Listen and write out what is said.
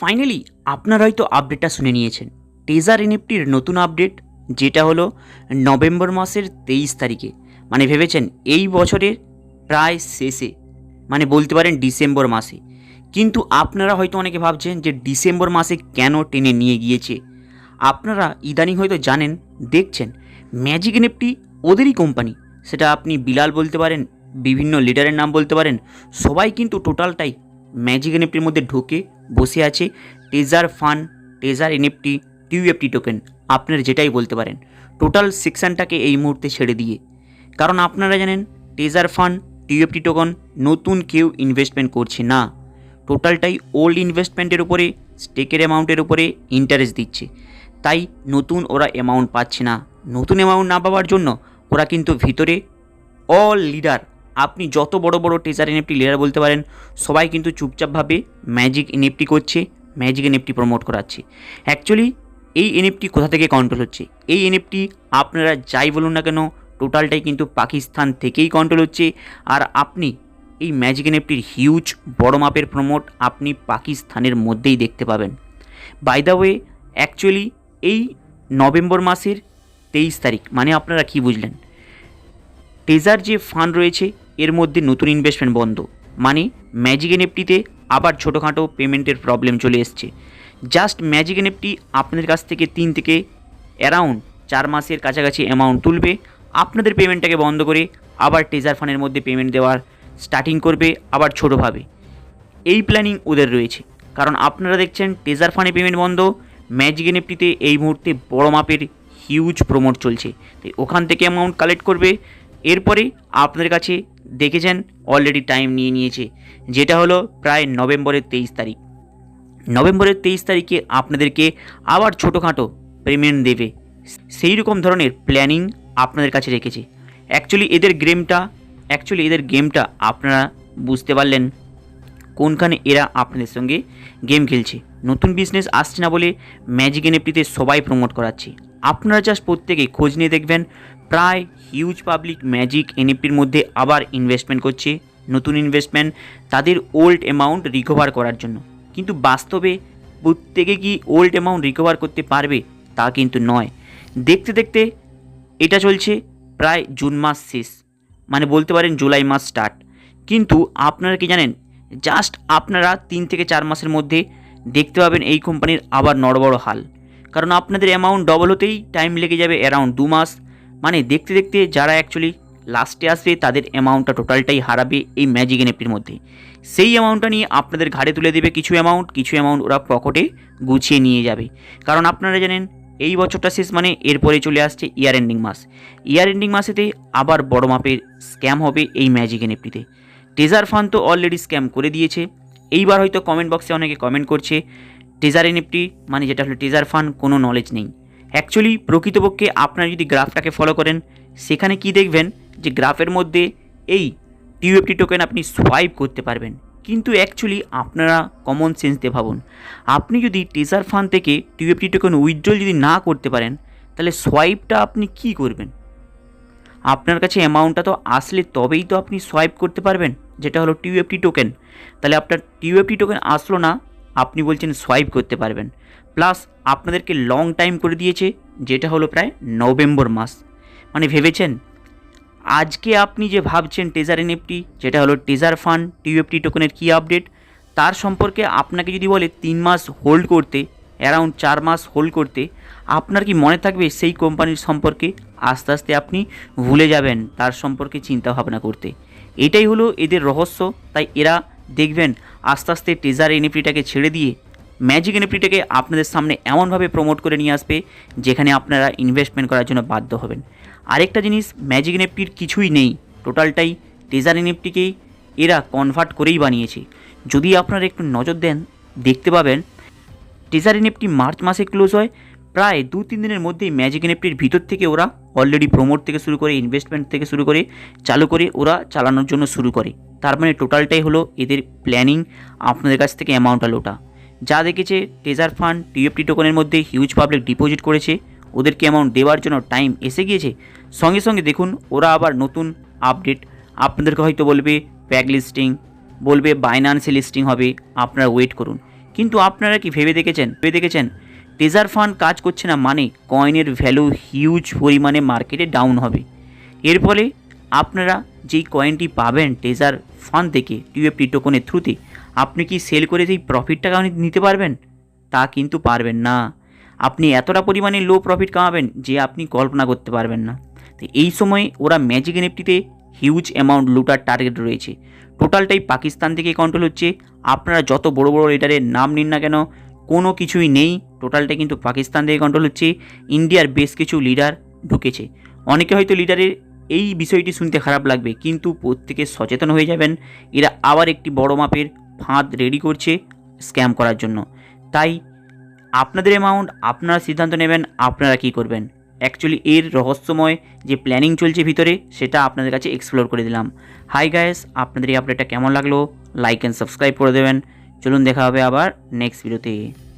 Finally আপনারা হয়তো আপডেটটা শুনে নিয়েছেন। টেজার এনএফটির নতুন আপডেট যেটা হলো নভেম্বর মাসের তেইশ তারিখে। মানে ভেবেছেন এই বছরের প্রায় শেষে মানে বলতে পারেন ডিসেম্বর মাসে। কিন্তু আপনারা হয়তো অনেকে ভাবছেন যে ডিসেম্বর মাসে কেন টেনে নিয়ে গিয়েছে? আপনারা ইদানিং হয়তো জানেন, দেখছেন ম্যাজিক এনএফটি ওদেরই কোম্পানি সেটা আপনি বিলাল বলতে পারেন, বিভিন্ন লিডারের নাম বলতে পারেন, সবাই কিন্তু টোটালটাই ম্যাজিক এনএফটির মধ্যে ঢুকে। বসে আছে টেজার ফান টেজার এনএফটি টিউএফটি টোকেন আপনার যেটাই বলতে পারেন। টোটাল সেকশনটাকে এই মুহূর্তে ছেড়ে দিয়ে। কারণ আপনারা জানেন টেজার ফান টিউএফটি টোকন নতুন কেউ ইনভেস্টমেন্ট করছে না। টোটালটাই ওল্ড ইনভেস্টমেন্টের উপরে স্টেকের অ্যামাউন্টের উপরে ইন্টারেস্ট দিচ্ছে। তাই নতুন ওরা অ্যামাউন্ট পাচ্ছে না। নতুন অ্যামাউন্ট না পাওয়ার জন্য ওরা কিন্তু ভিতরে অল লিডার আপনি যত বড় বড় টেজার এনএফটি লিডার বলতে পারেন, সবাই কিন্তু চুপচাপভাবে ম্যাজিক এনএফটি করছে ম্যাজিক এনএফটি প্রমোট করাচ্ছে। অ্যাকচুয়ালি এই এনএফটি কোথা থেকে কন্ট্রোল হচ্ছে? এই এনএফটি আপনারা যাই বলুন না কেন টোটালটাই কিন্তু পাকিস্তান থেকেই কন্ট্রোল হচ্ছে। আর আপনি এই ম্যাজিক এনএফটির হিউজ বড় মাপের প্রমোট আপনি পাকিস্তানের মধ্যেই দেখতে পাবেন। বাই দ্য ওয়ে অ্যাকচুয়ালি এই নভেম্বর মাসের তেইশ তারিখ মানে আপনারা কি বুঝলেন? টেজার যে ফান্ড রয়েছে এর মধ্যে নতুন ইনভেস্টমেন্ট বন্ধ। মানে ম্যাজিক এনএফটিতে আবার ছোটোখাটো পেমেন্টের প্রবলেম চলে এসছে। জাস্ট ম্যাজিক এনএফটি আপনাদের কাছ থেকে তিন থেকে অ্যারাউন্ড চার মাসের কাছাকাছি অ্যামাউন্ট তুলবে। আপনাদের পেমেন্টটাকে বন্ধ করে আবার টেজার ফান্ডের মধ্যে পেমেন্ট দেওয়ার স্টার্টিং করবে আবার ছোটোভাবে এই প্ল্যানিং ওদের রয়েছে। কারণ আপনারা দেখছেন টেজার ফান্ডে পেমেন্ট বন্ধ। ম্যাজিক এনএফটিতে এই মুহূর্তে বড় মাপের হিউজ প্রমোট চলছে। তাই ওখান থেকে অ্যামাউন্ট কালেক্ট করবে। এরপরে আপনাদের কাছে দেখেছেন? অলরেডি টাইম নিয়ে নিয়েছে। যেটা হলো প্রায় নভেম্বরের তেইশ তারিখ। নভেম্বরের তেইশ তারিখে আপনাদেরকে আবার ছোটোখাটো পেমেন্ট দেবে। সেই রকম ধরনের প্ল্যানিং আপনাদের কাছে রেখেছে। অ্যাকচুয়ালি এদের গেমটা অ্যাকচুয়ালি এদের গেমটা আপনারা বুঝতে পারলেন কোনখানে এরা আপনাদের সঙ্গে গেম খেলছে। নতুন বিজনেস আসছে না বলে ম্যাজিক এনএফটিতে সবাই প্রমোট করাচ্ছে। আপনারা জাস্ট প্রত্যেকে খোঁজ নিয়ে দেখবেন প্রায় হিউজ পাবলিক ম্যাজিক এনএফটির মধ্যে আবার ইনভেস্টমেন্ট করছে, নতুন ইনভেস্টমেন্ট তাদের ওল্ড অ্যামাউন্ট রিকভার করার জন্য। কিন্তু বাস্তবে প্রত্যেকে কি ওল্ড অ্যামাউন্ট রিকভার করতে পারবে তা কিন্তু নয়। দেখতে দেখতে এটা চলছে প্রায় জুন মাস শেষ মানে বলতে পারেন জুলাই মাস স্টার্ট কিন্তু আপনারা কি জানেন জাস্ট আপনারা তিন থেকে চার মাসের মধ্যে দেখতে পাবেন এই কোম্পানির আবার নড়বড় হাল। কারণ আপনাদের অ্যামাউন্ট ডবল হতেই টাইম লেগে যাবে অ্যারাউন্ড দু মাস মানে দেখতে দেখতে যারা অ্যাকচুয়ালি লাস্টে আসবে, তাদের অ্যামাউন্টটা টোটালটাই হারাবে এই ম্যাজিক এনএফটির মধ্যে। সেই অ্যামাউন্টটা নিয়ে আপনাদের ঘাড়ে তুলে দেবে কিছু অ্যামাউন্ট কিছু অ্যামাউন্ট ওরা পকেটে গুছিয়ে নিয়ে যাবে। কারণ আপনারা জানেন, এই বছরটা শেষ মানে এরপরে চলে আসছে ইয়ার এন্ডিং মাস। ইয়ার এন্ডিং মাসেতে আবার বড় মাপের স্ক্যাম হবে এই ম্যাজিক এনএফটিতে টেজার ফান্ড তো অলরেডি স্ক্যাম করে দিয়েছে। এইবার হয়তো কমেন্ট বক্সে অনেকে কমেন্ট করছে টেজার এনএফটি মানে যেটা হলো টেজার ফান্ড কোনো নলেজ নেই। অ্যাকচুয়ালি প্রকৃতপক্ষে আপনারা যদি গ্রাফটাকে ফলো করেন, সেখানে কি দেখবেন যে গ্রাফের মধ্যে এই টিউএফটি টোকেন আপনি সোয়াইপ করতে পারবেন। কিন্তু অ্যাকচুয়ালি আপনারা কমন সেন্স দিয়ে ভাবুন। আপনি যদি টেজার ফান্ড থেকে টিউএফটি টোকেন উইথড্রল যদি না করতে পারেন, তাহলে সোয়াইপটা আপনি কি করবেন? আপনার কাছে অ্যামাউন্টটা তো আসলে তবেই তো আপনি সোয়াইপ করতে পারবেন, যেটা হলো টিউএফটি টোকেন তাহলে আপনার টিউএফটি টোকেন আসলো না, আপনি বলছেন সোয়াইপ করতে পারবেন। প্লাস আপনাদেরকে লং টাইম করে দিয়েছে, যেটা হলো প্রায় নভেম্বর মাস। মানে ভেবেছেন? আজকে আপনি যে ভাবছেন টেজার এনএফটি যেটা হলো টেজার ফান্ড টিউএফটি টোকেনের কী আপডেট তার সম্পর্কে আপনাকে যদি বলে তিন মাস হোল্ড করতে অ্যারাউন্ড চার মাস হোল্ড করতে, আপনার কি মনে থাকবে সেই কোম্পানির সম্পর্কে আস্তে আস্তে আপনি ভুলে যাবেন তার সম্পর্কে চিন্তা ভাবনা করতে? এটাই হলো এদের রহস্য, তাই এরা দেখবেন আস্তে আস্তে টেজার এনএফটিটাকে ছেড়ে দিয়ে ম্যাজিক এনএফটিটাকে আপনাদের সামনে এমনভাবে প্রমোট করে নিয়ে আসবে, যেখানে আপনারা ইনভেস্টমেন্ট করার জন্য বাধ্য হবেন। আরেকটা জিনিস ম্যাজিক এনএফটির কিছুই নেই। টোটালটাই টেজার এনএফটিকেই এরা কনভার্ট করেই বানিয়েছে। যদি আপনারা একটু নজর দেন, দেখতে পাবেন টেজার এনএফটি মার্চ মাসে ক্লোজ হয়। প্রায় দু তিন দিনের মধ্যেই ম্যাজিক এনএফটির ভিতর থেকে ওরা অলরেডি প্রমোট থেকে শুরু করে ইনভেস্টমেন্ট থেকে শুরু করে, চালু করে ওরা চালানোর জন্য শুরু করে। তার মানে টোটালটাই হলো এদের প্ল্যানিং আপনাদের কাছ থেকে অ্যামাউন্টটা লোটা যা দেখেছে টেজার ফান্ড টিএফটি টোকনের মধ্যে হিউজ পাবলিক ডিপোজিট করেছে। ওদেরকে অ্যামাউন্ট দেওয়ার জন্য টাইম এসে গিয়েছে। সঙ্গে সঙ্গে দেখুন, ওরা আবার নতুন আপডেট আপনাদেরকে হয়তো বলবে প্যাক লিস্টিং বলবে বাইনান্সে লিস্টিং হবে। আপনারা ওয়েট করুন। কিন্তু আপনারা কি ভেবে দেখেছেন? ভেবে দেখেছেন? ট্রেজার ফান্ড কাজ করছে না মানে কয়েনের ভ্যালু হিউজ পরিমাণে মার্কেটে ডাউন হবে। এর ফলে আপনারা যেই কয়েনটি পাবেন ট্রেজার ফান্ড থেকে টিউএফটি টোকনের থ্রুতে আপনি কি সেল করে সেই প্রফিটটা নিতে পারবেন? তা কিন্তু পারবেন না। আপনি এতটা পরিমাণে লো প্রফিট কামাবেন যে আপনি কল্পনা করতে পারবেন না। তো এই সময়ে ওরা ম্যাজিক এনএফটিতে হিউজ অ্যামাউন্ট লুটার টার্গেট রয়েছে। টোটালটাই পাকিস্তান থেকে কন্ট্রোল হচ্ছে। আপনারা যত বড় বড় লিডারের নাম নিন না কেন, কোনো কিছুই নেই। টোটালটা কিন্তু পাকিস্তান থেকে কন্ট্রোল হচ্ছে। ইন্ডিয়ার বেশ কিছু লিডার ঢুকেছে। অনেকে হয়তো লিডারের এই বিষয়টি শুনতে খারাপ লাগবে, কিন্তু প্রত্যেকে সচেতন হয়ে যাবেন। এরা আবার একটি বড় মাপের ফাঁদ রেডি করছে স্ক্যাম করার জন্য। তাই আপনাদের অ্যামাউন্ট আপনারা সিদ্ধান্ত নেবেন, আপনারা কি করবেন। অ্যাকচুয়ালি এর রহস্যময় যে প্ল্যানিং চলছে ভিতরে, সেটা আপনাদের কাছে এক্সপ্লোর করে দিলাম। হাই গায়েস আপনাদের এই আপডেটটা কেমন লাগল? লাইক অ্যান্ড সাবস্ক্রাইব করে দেবেন। চলুন দেখা হবে আবার নেক্সট ভিডিওতে